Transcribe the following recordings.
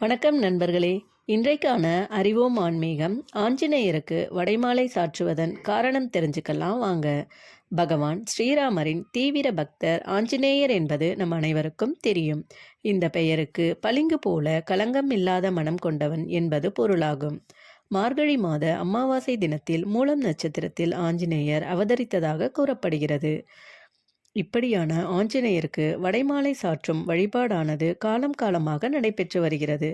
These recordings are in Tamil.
வணக்கம் நண்பர்களே. இன்றைக்கான அறிவோம் ஆன்மீகம் ஆஞ்சநேயருக்கு வடைமாலை சாற்றுவதன் காரணம் தெரிஞ்சுக்கலாம் வாங்க. பகவான் ஸ்ரீராமரின் தீவிர பக்தர் ஆஞ்சநேயர் என்பது நம் அனைவருக்கும் தெரியும். இந்த பெயருக்கு பளிங்கு போல களங்கம் இல்லாத மனம் கொண்டவன் என்பது பொருளாகும். மார்கழி மாத அமாவாசை தினத்தில் மூலம் நட்சத்திரத்தில் ஆஞ்சநேயர் அவதரித்ததாக கூறப்படுகிறது. இப்படியான ஆஞ்சநேயருக்கு வடைமாலை சாற்றும் வழிபாடானது காலம் காலமாக நடைபெற்று வருகிறது.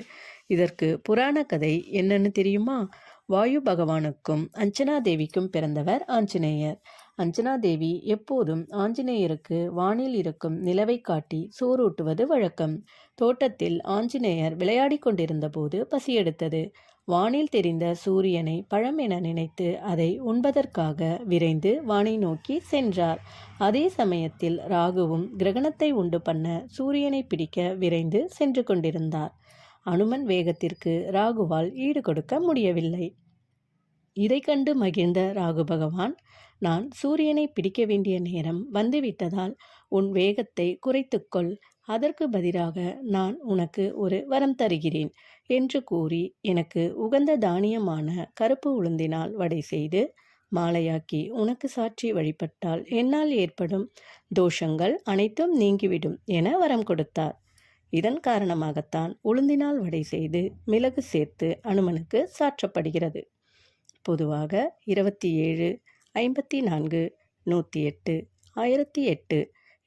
இதற்கு புராண கதை என்னன்னு தெரியுமா? வாயு பகவானுக்கும் அஞ்சனா தேவிக்கும் பிறந்தவர் ஆஞ்சநேயர். அஞ்சனா தேவி எப்போதும் ஆஞ்சநேயருக்கு வானில் இருக்கும் நிலவை காட்டி சோறூட்டுவது வழக்கம். தோட்டத்தில் ஆஞ்சநேயர் விளையாடி கொண்டிருந்தபோது பசியெடுத்தது. வானில் தெரிந்த சூரியனை பழம் என நினைத்து அதை உண்பதற்காக விரைந்து வானை நோக்கி சென்றார். அதே சமயத்தில் ராகுவும் கிரகணத்தை உண்டு பண்ண சூரியனை பிடிக்க விரைந்து சென்று கொண்டிருந்தார். அனுமன் வேகத்திற்கு ராகுவால் ஈடு கொடுக்க முடியவில்லை. இதை கண்டு மகிழ்ந்த ராகு பகவான் நான் சூரியனை பிடிக்க வேண்டிய நேரம் வந்துவிட்டதால் உன் வேகத்தை குறைத்துக்கொள். அதற்கு பதிலாக நான் உனக்கு ஒரு வரம் தருகிறேன் என்று கூறி எனக்கு உகந்த தானியமான கருப்பு உளுந்தினால் வடை செய்து மாலையாக்கி உனக்கு சாட்சி வழிபட்டால் என்னால் ஏற்படும் தோஷங்கள் அனைத்தும் நீங்கிவிடும் என வரம் கொடுத்தார். இதன் காரணமாகத்தான் உளுந்தினால் வடை செய்து மிளகு சேர்த்து அனுமனுக்கு சாற்றப்படுகிறது. பொதுவாக இருபத்தி ஏழு ஐம்பத்தி நான்கு நூற்றி எட்டு ஆயிரத்தி எட்டு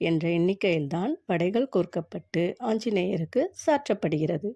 என்ற எண்ணிக்கையில்தான் படைகள் கோர்க்கப்பட்டு ஆஞ்சநேயருக்கு சாற்றப்படுகிறது.